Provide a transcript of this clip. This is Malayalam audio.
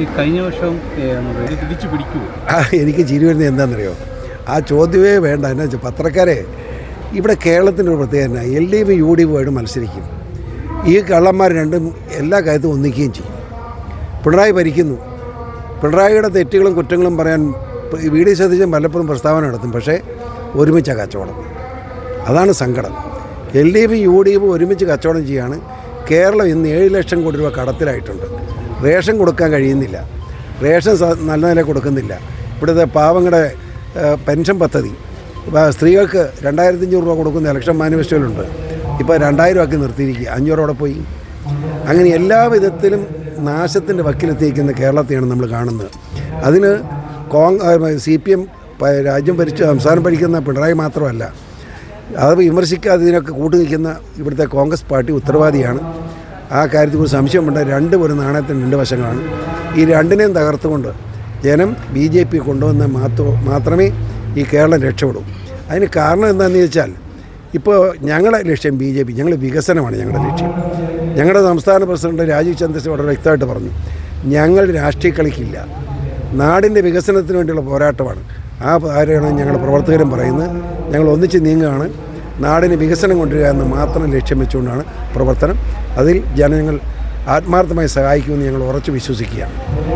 ഈ കഴിഞ്ഞ വർഷം തിരിച്ചു എനിക്ക് ചിരി വരുന്നത് എന്താണെന്നറിയോ? ആ ചോദ്യമേ വേണ്ട. എന്നാ വെച്ചാൽ പത്രക്കാരെ ഇവിടെ കേരളത്തിന്റെ ഒരു പ്രത്യേകത L D F U D എഫുമായിട്ട് മത്സരിക്കും. ഈ കള്ളന്മാർ രണ്ടും എല്ലാ കാര്യത്തും ഒന്നിക്കുകയും ചെയ്യും. പിണറായി ഭരിക്കുന്നു. പിണറായിയുടെ തെറ്റുകളും കുറ്റങ്ങളും പറയാൻ വി ഡി സതീശൻ പലപ്പോഴും പ്രസ്താവന നടത്തും. പക്ഷേ ഒരുമിച്ച കച്ചവടം. അതാണ് സങ്കടം. എൽ ഡി എഫും യു ഡി എഫും ഒരുമിച്ച് കച്ചവടം ചെയ്യാണ് കേരളം ഇന്ന് ഏഴ് ലക്ഷം കോടി രൂപ കടത്തിലായിട്ടുണ്ട്. റേഷൻ കൊടുക്കാൻ കഴിയുന്നില്ല. റേഷൻ നല്ല നില കൊടുക്കുന്നില്ല. ഇവിടുത്തെ പാവങ്ങളുടെ പെൻഷൻ പദ്ധതി. സ്ത്രീകൾക്ക് രണ്ടായിരത്തി അഞ്ഞൂറ് രൂപ കൊടുക്കുന്ന ഇലക്ഷൻ മാനിഫെസ്റ്റോയിലുണ്ട്. ഇപ്പോൾ രണ്ടായിരം ആക്കി നിർത്തിയിരിക്കുക അഞ്ഞൂറോടെ പോയി. അങ്ങനെ എല്ലാ വിധത്തിലും നാശത്തിന്റെ വക്കിലെത്തിയിരിക്കുന്ന കേരളത്തെയാണ് നമ്മൾ കാണുന്നത്. അതിന് കോൺഗ്രസ് സി പി എം രാജ്യം ഭരിച്ച് സംസ്ഥാനം ഭരിക്കുന്ന പിണറായി മാത്രമല്ല അത് വിമർശിക്കാതെ ഇതിനൊക്കെ കൂട്ടുനിൽക്കുന്ന ഇവിടുത്തെ കോൺഗ്രസ് പാർട്ടി ഉത്തരവാദിയാണ്. ആ കാര്യത്തിൽ ഒരു സംശയമുണ്ട് രണ്ട് ഒരു നാണയത്തിന് രണ്ട് വശങ്ങളാണ്. ഈ രണ്ടിനെയും തകർത്തുകൊണ്ട് ജനം ബി ജെ പി കൊണ്ടുവന്ന മാത്രം മാത്രമേ ഈ കേരളം രക്ഷപ്പെടൂ. അതിന് കാരണം എന്താണെന്ന് ചോദിച്ചാൽ ഇപ്പോൾ ഞങ്ങളുടെ ലക്ഷ്യം ബി ജെ പി ഞങ്ങൾ വികസനമാണ് ഞങ്ങളുടെ ലക്ഷ്യം. ഞങ്ങളുടെ സംസ്ഥാന പ്രസിഡന്റ് രാജീവ് ചന്ദ്രശേഖർ വളരെ വ്യക്തമായിട്ട് പറഞ്ഞു ഞങ്ങൾ രാഷ്ട്രീയ കളിക്കില്ല. നാടിന്റെ വികസനത്തിന് വേണ്ടിയുള്ള പോരാട്ടമാണ്. ആ കാര്യമാണ് ഞങ്ങളുടെ പ്രവർത്തകരും പറയുന്നത്. ഞങ്ങൾ ഒന്നിച്ച് നീങ്ങുകയാണ്. നാടിന് വികസനം കൊണ്ടുവരിക എന്ന് മാത്രം ലക്ഷ്യം വെച്ചുകൊണ്ടാണ് പ്രവർത്തനം. അതിൽ ജനങ്ങൾ ആത്മാർത്ഥമായി സഹായിക്കുമെന്ന് ഞങ്ങൾ ഉറച്ചു വിശ്വസിക്കുകയാണ്.